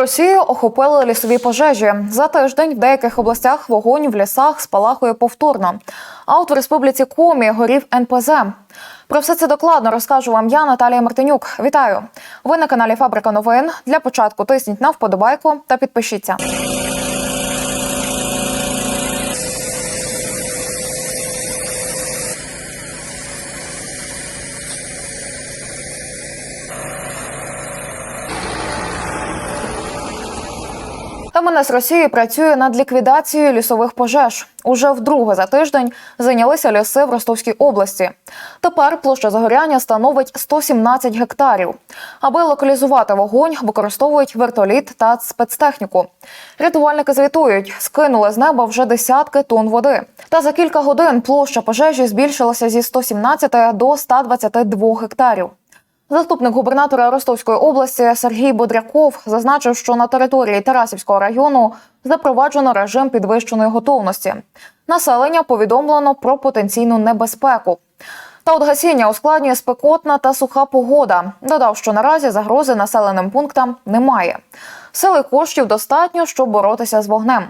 Росію охопили лісові пожежі. За тиждень в деяких областях вогонь в лісах спалахує повторно. А от в республіці Комі горів НПЗ. Про все це докладно розкажу вам я, Наталія Мартинюк. Вітаю! Ви на каналі Фабрика новин. Для початку тисніть на вподобайку та підпишіться. МНС Росії працює над ліквідацією лісових пожеж. Уже вдруге за тиждень зайнялися ліси в Ростовській області. Тепер площа загоряння становить 117 гектарів. Аби локалізувати вогонь, використовують вертоліт та спецтехніку. Рятувальники звітують, скинули з неба вже десятки тонн води. Та за кілька годин площа пожежі збільшилася зі 117 до 122 гектарів. Заступник губернатора Ростовської області Сергій Бодряков зазначив, що на території Тарасівського району запроваджено режим підвищеної готовності. Населення повідомлено про потенційну небезпеку. Та от гасіння ускладнює спекотна та суха погода. Додав, що наразі загрози населеним пунктам немає. Сили коштів достатньо, щоб боротися з вогнем.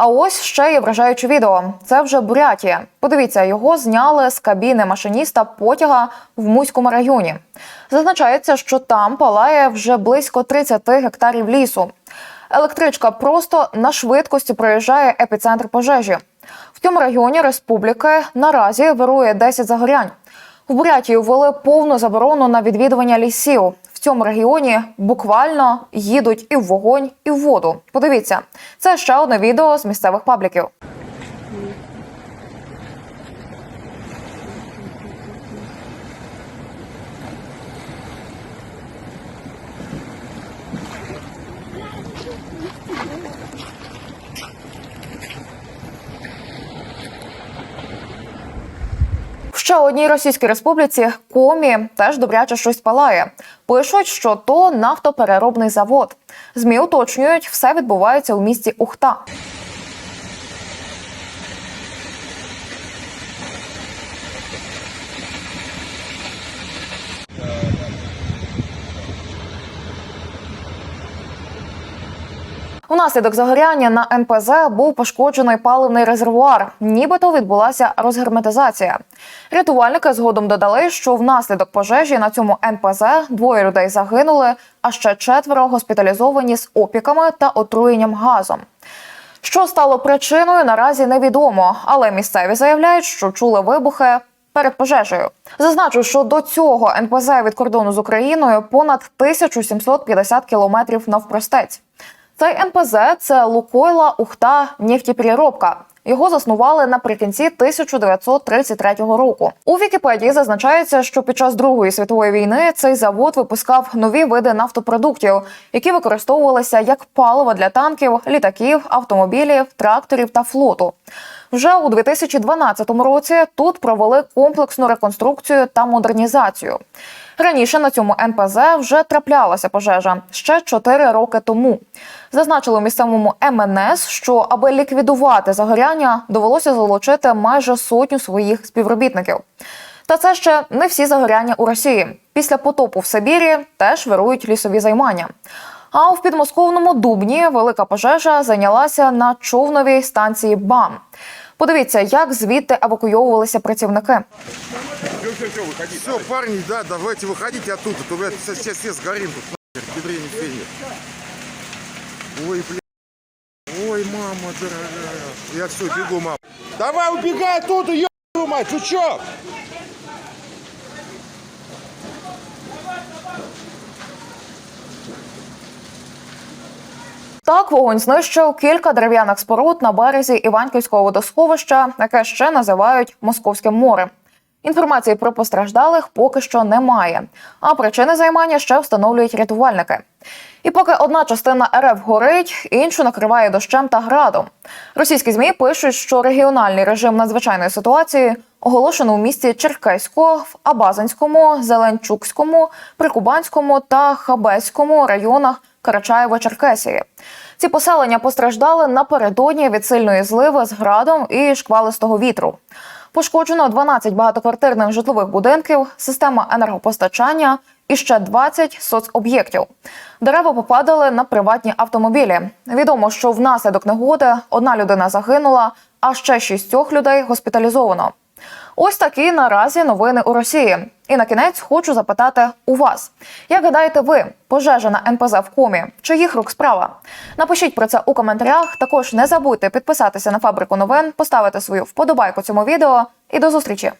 А ось ще є вражаюче відео. Це вже Бурятія. Подивіться, його зняли з кабіни машиніста потяга в Муському районі. Зазначається, що там палає вже близько 30 гектарів лісу. Електричка просто на швидкості проїжджає епіцентр пожежі. В цьому районі республіки наразі вирує 10 загорянь. В Бурятії ввели повну заборону на відвідування лісів. В цьому регіоні буквально їдуть і в вогонь, і в воду. Подивіться, це ще одне відео з місцевих пабліків. Ще одній російській республіці комі теж добряче щось палає. Пишуть, що то нафтопереробний завод. Змі уточнюють, все відбувається у місті Ухта. Внаслідок загоряння на НПЗ був пошкоджений паливний резервуар. Нібито відбулася розгерметизація. Рятувальники згодом додали, що внаслідок пожежі на цьому НПЗ двоє людей загинули, а ще четверо госпіталізовані з опіками та отруєнням газом. Що стало причиною, наразі невідомо, але місцеві заявляють, що чули вибухи перед пожежею. Зазначу, що до цього НПЗ від кордону з Україною понад 1750 кілометрів навпростець. Цей НПЗ це Лукойла Ухта нефтепереробка. Його заснували наприкінці 1933 року. У Вікіпедії зазначається, що під час Другої світової війни цей завод випускав нові види нафтопродуктів, які використовувалися як паливо для танків, літаків, автомобілів, тракторів та флоту. Вже у 2012 році тут провели комплексну реконструкцію та модернізацію. Раніше на цьому НПЗ вже траплялася пожежа ще 4 роки тому. Зазначили місцевому МНС, що аби ліквідувати загоряння, довелося залучити майже сотню своїх співробітників. Та це ще не всі загоряння у Росії. Після потопу в Сибірі теж вирують лісові займання. А в підмосковному Дубні велика пожежа зайнялася на човновій станції БАМ. Подивіться, як звідти евакуйовувалися працівники. Все, все, все, выходите. Все, парни, да, давайте выходите оттуда, то блядь, сейчас, сейчас все сгорим тут, нахер, бедрение фигни. Ой, блядь. Ой, мама дорогая. Я все, бегу, мама. Давай, убегай оттуда, ё**ю мать, сучок! Так, вогонь знищив кілька дерев'яних споруд на березі Іванківського водосховища, яке ще називають Московським морем. Інформації про постраждалих поки що немає, а причини займання ще встановлюють рятувальники. І поки одна частина РФ горить, іншу накриває дощем та градом. Російські змі пишуть, що регіональний режим надзвичайної ситуації оголошено у місті Черкеську, в Абазинському, Зеленчукському, Прикубанському та Хабеському районах Карачаєво-Черкесії. Ці поселення постраждали напередодні від сильної зливи з градом і шквалистого вітру. Пошкоджено 12 багатоквартирних житлових будинків, система енергопостачання і ще 20 соцоб'єктів. Дерева попадали на приватні автомобілі. Відомо, що внаслідок негоди одна людина загинула, а ще шістьох людей госпіталізовано. Ось такі наразі новини у Росії. І на кінець хочу запитати у вас: як гадаєте ви, пожежа на НПЗ в комі? Чиїх рук справа? Напишіть про це у коментарях. Також не забудьте підписатися на фабрику новин, поставити свою вподобайку цьому відео і до зустрічі.